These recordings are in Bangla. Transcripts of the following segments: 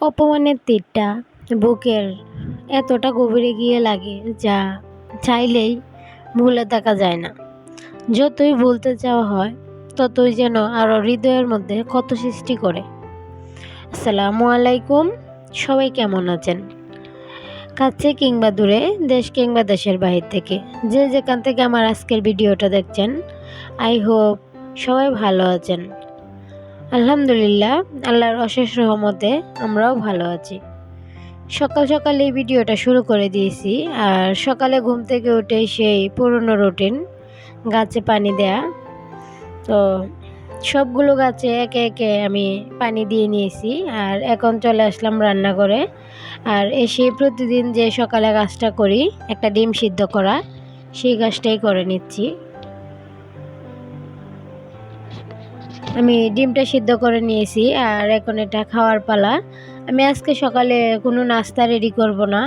অপমানের তীরটা বুকের এতটা গভীরে গিয়ে লাগে যা চাইলেই ভুলে থাকা যায় না। যতই ভুলতে চাওয়া হয়, ততই যেন আরও হৃদয়ের মধ্যে ক্ষত সৃষ্টি করে। আসসালামু আলাইকুম, সবাই কেমন আছেন? কাছে কিংবা দূরে, দেশ কিংবা দেশের বাহির থেকে, যে যেখান থেকে আমার আজকের ভিডিওটা দেখছেন, আই হোপ সবাই ভালো আছেন। আলহামদুলিল্লাহ, আল্লাহর অশেষ রহমতে আমরাও ভালো আছি। সকাল সকাল এই ভিডিওটা শুরু করে দিয়েছি আর সকালে ঘুম থেকে উঠে সেই পুরনো রুটিন, গাছে পানি দেয়া। তো সবগুলো গাছে একে একে আমি পানি দিয়ে নিয়েছি আর এখন চলে আসলাম রান্না করে আর এসে প্রতিদিন যে সকালে গাছটা করি, একটা ডিম সিদ্ধ করা, সেই গাছটাই করে নিচ্ছি। আমি ডিমটা সিদ্ধ করে নিয়েছি আর এখন এটা খাওয়ার পালা। আমি আজকে সকালে কোনো নাস্তা রেডি করব না।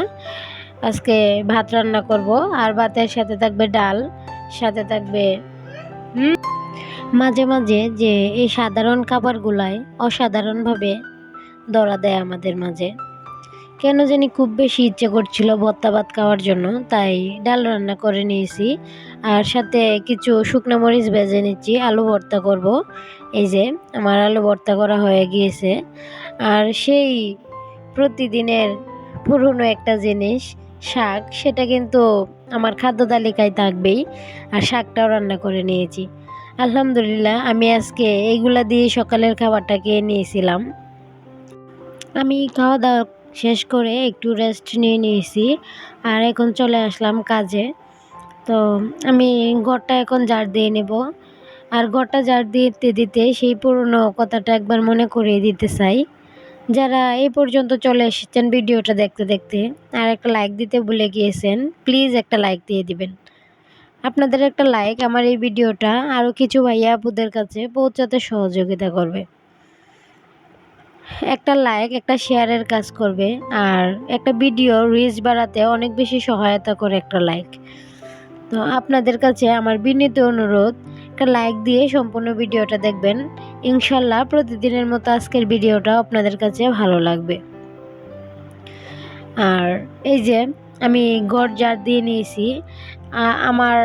আজকে ভাত রান্না করব আর ভাতের সাথে থাকবে ডাল, সাথে থাকবে মাঝে মাঝে যে এই সাধারণ খাবারগুলাই অসাধারণভাবে ধরা দেয় আমাদের মাঝে। কেন জানি খুব বেশি ইচ্ছে করছিল ভর্তা ভাত খাওয়ার জন্য, তাই ডাল রান্না করে নিয়েছি। আর সাথে কিছু শুকনো মরিচ ভেজে নিচ্ছি, আলু ভর্তা করব। এই যে, আমার আলু ভর্তা করা হয়ে গিয়েছে। আর সেই প্রতিদিনের পুরনো একটা জিনিস, শাক, সেটা কিন্তু আমার খাদ্য তালিকায় থাকবেই। আর শাকটাও রান্না করে নিয়েছি। আলহামদুলিল্লাহ, আমি আজকে এইগুলা দিয়ে সকালের খাবারটা খেয়ে নিয়েছিলাম। আমি খাওয়া দাওয়া শেষ করে একটু রেস্ট নিয়ে নিয়েছি। আর এখন চলে আসলাম কাজে। তো আমি ঘরটা এখন ঝাড় দিয়ে নেব। আর ঘরটা ঝাড় দিতে দিতে সেই পুরনো কথাটা একবার মনে করিয়ে দিতে চাই। যারা এই পর্যন্ত চলে এসেছেন ভিডিওটা দেখতে দেখতে, আর একটা লাইক দিতে ভুলে গিয়েছেন প্লিজ একটা লাইক দিয়ে দিবেন। আপনাদের একটা লাইক আমার এই ভিডিওটা আরও কিছু ভাইয়া আপুদের কাছে পৌঁছাতে সহযোগিতা করবে। একটা লাইক একটা শেয়ারের কাজ করবে, আর একটা ভিডিও রিচ বাড়াতে অনেক বেশি সহায়তা করে একটা লাইক তো আপনাদের কাছে আমার বিনীত অনুরোধ, একটা লাইক দিয়ে সম্পূর্ণ ভিডিওটা দেখবেন। ইনশাল্লাহ প্রতিদিনের মতো আজকের ভিডিওটা আপনাদের কাছে ভালো লাগবে। আর এই যে আমি গড় জার দিয়ে নিয়েছি আমার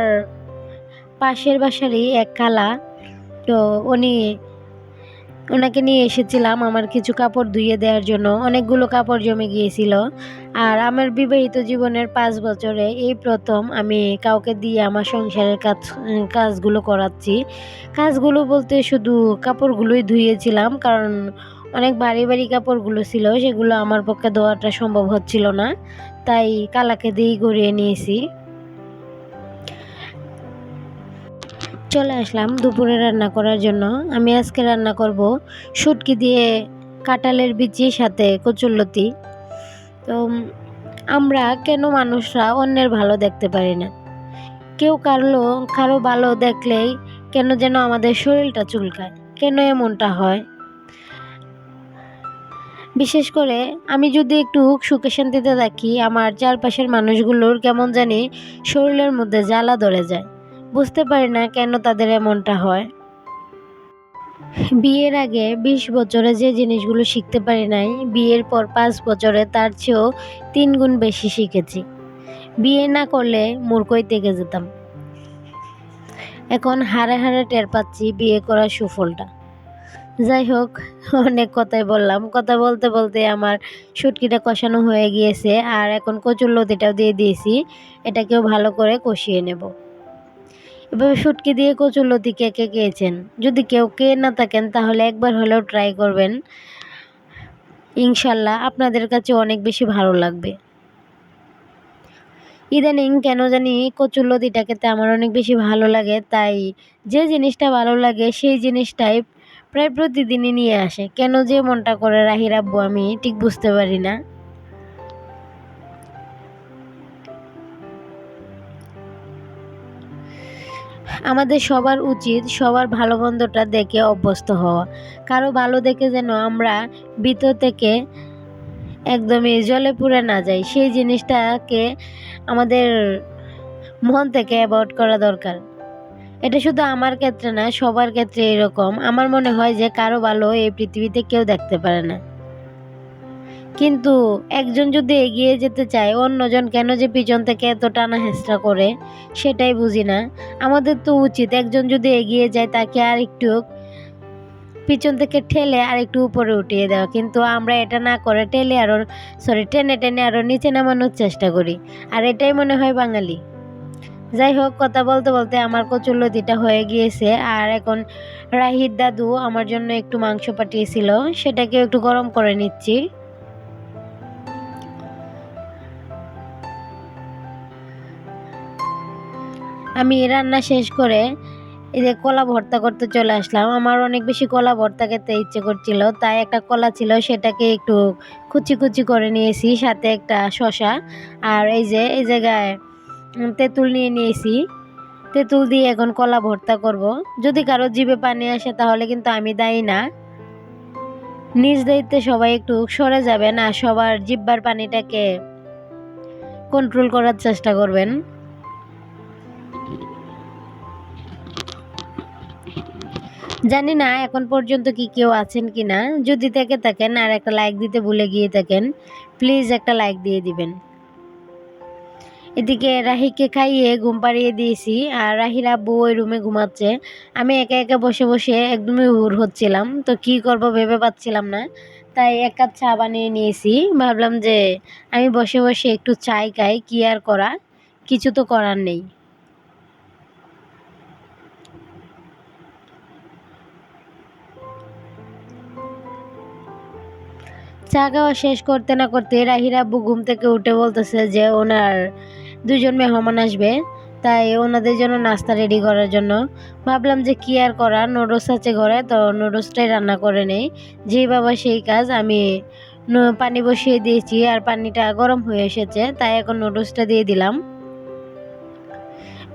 পাশের বাসারই এক কালা তো উনি ওনাকে নিয়ে এসেছিলাম আমার কিছু কাপড় ধুয়ে দেওয়ার জন্য। অনেকগুলো কাপড় জমে গিয়েছিল। আর আমার বিবাহিত জীবনের পাঁচ বছরে এই প্রথম আমি কাউকে দিয়ে আমার সংসারের কাজ, কাজগুলো করাচ্ছি। কাজগুলো বলতে শুধু কাপড়গুলোই ধুয়েছিলাম, কারণ অনেক ভারী ভারী কাপড়গুলো ছিল, সেগুলো আমার পক্ষে ধোয়াটা সম্ভব হচ্ছিল না। তাই কালাকে দিয়েই গড়িয়ে নিয়েছি। চলে আসলাম দুপুরে রান্না করার জন্য। আমি আজকে রান্না করব শুটকি দিয়ে কাঁঠালের বিচির সাথে কচুরলতি তো আমরা কেন মানুষরা অন্যের ভালো দেখতে পারি না? কেউ কারলো, কারও ভালো দেখলেই কেন যেন আমাদের শরীরটা চুলকায়? কেন এমনটা হয়? বিশেষ করে আমি যদি একটু সুখে শান্তিতে থাকি, আমার চারপাশের মানুষগুলোর কেমন জানি শরীরের মধ্যে জ্বালা ধরে যায়। বুঝতে পারি না কেন তাদের এমনটা হয়। বিয়ের আগে বিশ বছরে যে জিনিসগুলো শিখতে পারি নাই, বিয়ের পর পাঁচ বছরে তার চেয়েও তিন গুণ বেশি শিখেছি। বিয়ে না করলে মূর্খই থেকে যেতাম। এখন হারে হারে টের পাচ্ছি বিয়ে করার সুফলটা। যাই হোক, অনেক কথাই বললাম। কথা বলতে বলতে আমার সুটকিটা কষানো হয়ে গিয়েছে, আর এখন কচুর লতিটাও দিয়ে দিয়েছি। এটাকেও ভালো করে কষিয়ে নেব। এভাবে শুটকি দিয়ে কচুরলতি কে কে খেয়েছেন? যদি কেউ কে না থাকেন, তাহলে একবার হলেও ট্রাই করবেন। ইনশাল্লাহ আপনাদের কাছে অনেক বেশি ভালো লাগবে। ইদানিং কেন জানি কচুরলতিটা খেতে আমার অনেক বেশি ভালো লাগে, তাই যে জিনিসটা ভালো লাগে, সেই জিনিসটাই প্রায় প্রতিদিনই নিয়ে আসে। কেন যে মনটা করে রাহি রাখব আমি ঠিক বুঝতে পারি না। আমাদের সবার উচিত সবার ভালো মন্দটা দেখে অভ্যস্ত হওয়া। কারও ভালো দেখে যেন আমরা ভিতর থেকে একদমই জলে পুড়ে না যাই, সেই জিনিসটাকে আমাদের মন থেকে অ্যাভয়েড করা দরকার। এটা শুধু আমার ক্ষেত্রে না, সবার ক্ষেত্রে এরকম। আমার মনে হয় যে কারও ভালো এই পৃথিবীতে কেউ দেখতে পারে না। কিন্তু একজন যদি এগিয়ে যেতে চায়, অন্যজন কেন যে পিছন থেকে এত টানা হেঁচড়া করে, সেটাই বুঝি না। আমাদের তো উচিত একজন যদি এগিয়ে যায়, তাকে আর একটু পিছন থেকে ঠেলে আর একটু উপরে উঠিয়ে দেওয়া। কিন্তু আমরা এটা না করে ঠেলে আরও সরি টেনে টেনে আরও নিচে নামানোর চেষ্টা করি। আর এটাই মনে হয় বাঙালি। যাই হোক, কথা বলতে বলতে আমার কচুরলতিটা হয়ে গিয়েছে। আর এখন রাহির দাদু আমার জন্য একটু মাংস পাঠিয়েছিল সেটাকে একটু গরম করে নিচ্ছি। আমি রান্না শেষ করে এই যে কলা ভর্তা করতে চলে আসলাম। আমার অনেক বেশি কলা ভর্তা খেতে ইচ্ছে করছিল, তাই একটা কলা ছিল, সেটাকে একটু কুচি কুচি করে নিয়েছি, সাথে একটা শশা আর এই যে, এই জায়গায় তেঁতুল নিয়ে নিয়েছি। তেঁতুল দিয়ে এখন কলা ভর্তা করব। যদি কারও জিভে পানি আসে তাহলে কিন্তু আমি দায়ী না। নিজ দায়িত্বে সবাই একটু সরে যাবেন আর সবার জিব্বার পানিটাকে কন্ট্রোল করার চেষ্টা করবেন। জানি না এখন পর্যন্ত কি কেউ আছেন কি না যদি থেকে থাকেন আর একটা লাইক দিতে ভুলে গিয়ে থাকেন প্লিজ একটা লাইক দিয়ে দিবেন। এদিকে রাহিকে খাইয়ে ঘুম পাড়িয়ে দিয়েছি আর রাহির আব্বু ওই রুমে ঘুমাচ্ছে। আমি একা একা বসে বসে একদমই হুর হচ্ছিলাম, তো কি করব ভেবে পাচ্ছিলাম না। তাই এক কাপ চা বানিয়ে নিয়েছি, ভাবলাম যে আমি বসে বসে একটু চাই খাই, কি আর করা? কিছু তো করার নেই। চা খাওয়া শেষ করতে না করতে রাহির আব্বু ঘুম থেকে উঠে বলতেছে যে ওনার দুজন মেহমান আসবে, তাই ওনাদের জন্য নাস্তা রেডি করার জন্য। ভাবলাম যে কি আর করা নুডলস আছে ঘরে, তো নুডলসটাই রান্না করে নেই। যেই বাবা সেই কাজ, আমি পানি বসিয়ে দিয়েছি আর পানিটা গরম হয়ে এসেছে, তাই এখন নুডলসটা দিয়ে দিলাম।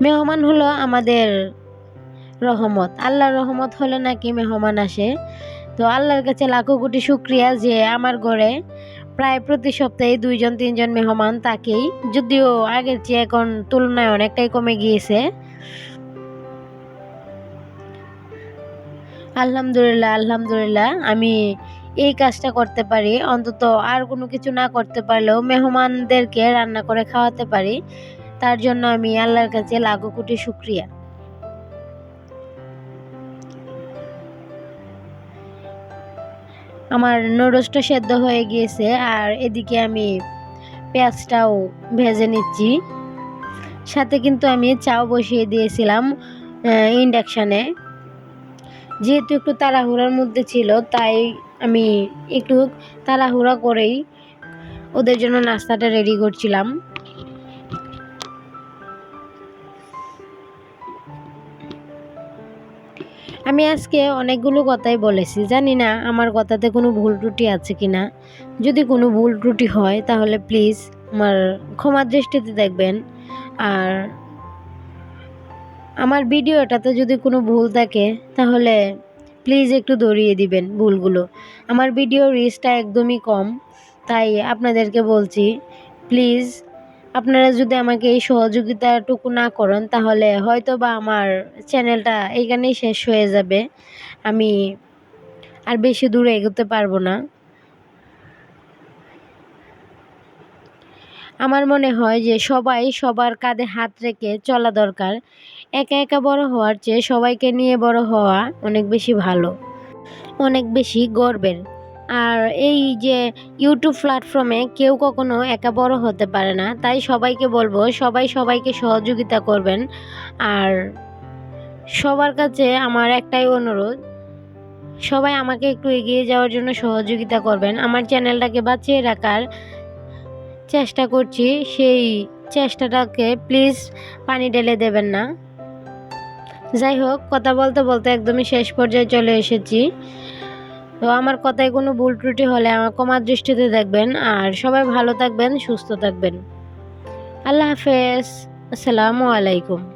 মেহমান হলো আমাদের রহমত। আল্লাহর রহমত হলে নাকি মেহমান আসে। তো আল্লাহর কাছে লাখো কোটি শুক্রিয়া যে আমার ঘরে প্রায় প্রতি সপ্তাহে দুইজন, তিনজন মেহমান তাকেই যদিও আগের চেয়ে এখন তুলনায় অনেকটাই কমে গিয়েছে। আলহামদুলিল্লাহ আলহামদুলিল্লাহ, আমি এই কাজটা করতে পারি। অন্তত আর কোনো কিছু না করতে পারলেও মেহমানদেরকে রান্না করে খাওয়াতে পারি। তার জন্য আমি আল্লাহর কাছে লাখো কোটি শুক্রিয়া। আমার নুডলসটা সেদ্ধ হয়ে গিয়েছে আর এদিকে আমি পেঁয়াজটাও ভেজে নিচ্ছি। সাথে কিন্তু আমি চাও বসিয়ে দিয়েছিলাম ইন্ডাকশানে। যেহেতু একটু তাড়াহুড়ার মধ্যে ছিল, তাই আমি একটু তাড়াহুড়া করেই ওদের জন্য নাস্তাটা রেডি করছিলাম। আমি আজকে অনেকগুলো কথাই বলেছি। জানি না আমার কথাতে কোনো ভুল ত্রুটি আছে কি না যদি কোনো ভুল ত্রুটি হয়, তাহলে প্লিজ আমার ক্ষমার দৃষ্টিতে দেখবেন। আর আমার ভিডিওটাতে যদি কোনো ভুল থাকে, তাহলে প্লিজ একটু দৌড়িয়ে দিবেন ভুলগুলো। আমার ভিডিও রিচটা একদমই কম, তাই আপনাদেরকে বলছি প্লিজ আপনারা যদি আমাকে এই সহযোগিতাটুকু না করেন, তাহলে হয়তো বা আমার চ্যানেলটা এইখানেই শেষ হয়ে যাবে। আমি আর বেশি দূরে এগোতে পারব না। আমার মনে হয় যে সবাই সবার কাঁধে হাত রেখে চলা দরকার। একা একা বড় হওয়ার চেয়ে সবাইকে নিয়ে বড় হওয়া অনেক বেশি ভালো, অনেক বেশি গর্বের। আর এই যে ইউটিউব প্ল্যাটফর্মে কেউ কখনো একা বড় হতে পারে না, তাই সবাইকে বলব সবাই সবাইকে সহযোগিতা করবেন। আর সবার কাছে আমার একটাই অনুরোধ, সবাই আমাকে একটু এগিয়ে যাওয়ার জন্য সহযোগিতা করবেন। আমার চ্যানেলটাকে বাঁচিয়ে রাখার চেষ্টা করছি, সেই চেষ্টাটাকে প্লিজ পানি ঢেলে দেবেন না। যাই হোক, কথা বলতে বলতে একদমই শেষ পর্যায়ে চলে এসেছি। তো আমার কথায় কোনো ভুল ত্রুটি হলে আমার কমার দৃষ্টিতে দেখবেন আর সবাই ভালো থাকবেন, সুস্থ থাকবেন। আল্লাহ হাফেজ। আসসালামু আলাইকুম।